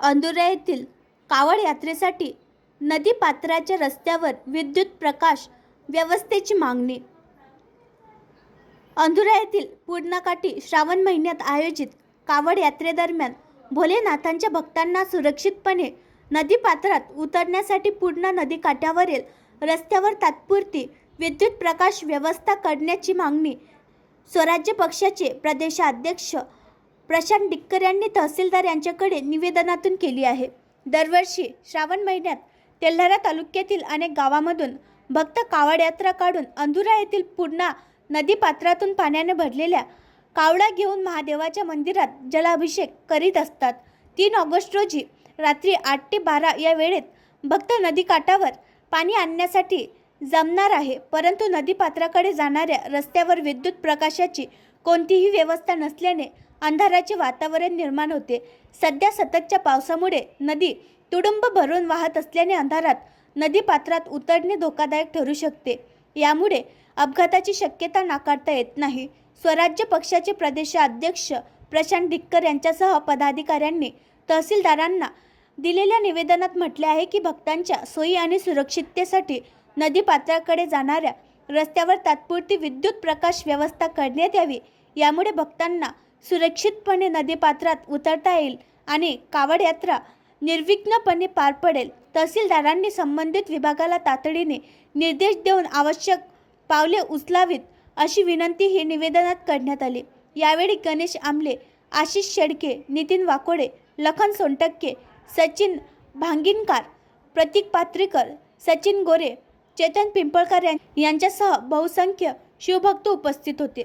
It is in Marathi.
अंदुरा येथील कावड यात्रेसाठी नदीपात्राच्या रस्त्यावर विद्युत प्रकाश व्यवस्थेची मागणी. अंधुरा येथील पूर्णाकाठी श्रावण महिन्यात आयोजित कावड यात्रेदरम्यान भोलेनाथांच्या भक्तांना सुरक्षितपणे नदीपात्रात उतरण्यासाठी पूर्णा नदीकाठावरील रस्त्यावर तात्पुरती विद्युत प्रकाश व्यवस्था करण्याची मागणी स्वराज्य पक्षाचे प्रदेशाध्यक्ष प्रशांत डिक्कर यांनी तहसीलदार यांच्याकडे निवेदनातून केली आहे. दरवर्षी श्रावण महिन्यात तेल्हारा तालुक्यातील अनेक गावामधून भक्त कावड यात्रा काढून अंधुरा येथील पूर्णा नदीपात्रातून पाण्याने भरलेल्या कावडा घेऊन महादेवाच्या मंदिरात जलाभिषेक करीत असतात. तीन ऑगस्ट रोजी रात्री आठ ते बारा या वेळेत भक्त नदीकाठावर पाणी आणण्यासाठी जमणार आहे परंतु नदीपात्राकडे जाणाऱ्या रस्त्यावर विद्युत प्रकाशाची कोणतीही व्यवस्था नसल्याने अंधाराचे वातावरण निर्माण होते. सध्या सततच्या पावसामुळे नदी तुडुंब भरून वाहत असल्याने अंधारात नदीपात्रात उतरणे धोकादायक ठरू शकते. यामुळे अपघाताची शक्यता नाकारता येत नाही. स्वराज्य पक्षाचे प्रदेशाध्यक्ष प्रशांत डिक्कर यांच्यासह पदाधिकाऱ्यांनी तहसीलदारांना दिलेल्या निवेदनात म्हटले आहे की भक्तांच्या सोयी आणि सुरक्षिततेसाठी नदीपात्राकडे जाणाऱ्या रस्त्यावर तात्पुरती विद्युत प्रकाश व्यवस्था करण्यात यावी. यामुळे भक्तांना सुरक्षितपणे नदीपात्रात उतरता येईल आणि कावड यात्रा निर्विघ्नपणे पार पडेल. तहसीलदारांनी संबंधित विभागाला तातडीने निर्देश देऊन आवश्यक पावले उचलावीत अशी विनंती ही निवेदनात करण्यात आली. यावेळी गणेश आमले आशिष शेडके नितीन वाकोडे लखन सोनटक्के सचिन भांगिनकार प्रतीक पात्रीकर सचिन गोरे चेतन पिंपळकर यांच्यासह बहुसंख्य शिवभक्त उपस्थित होते.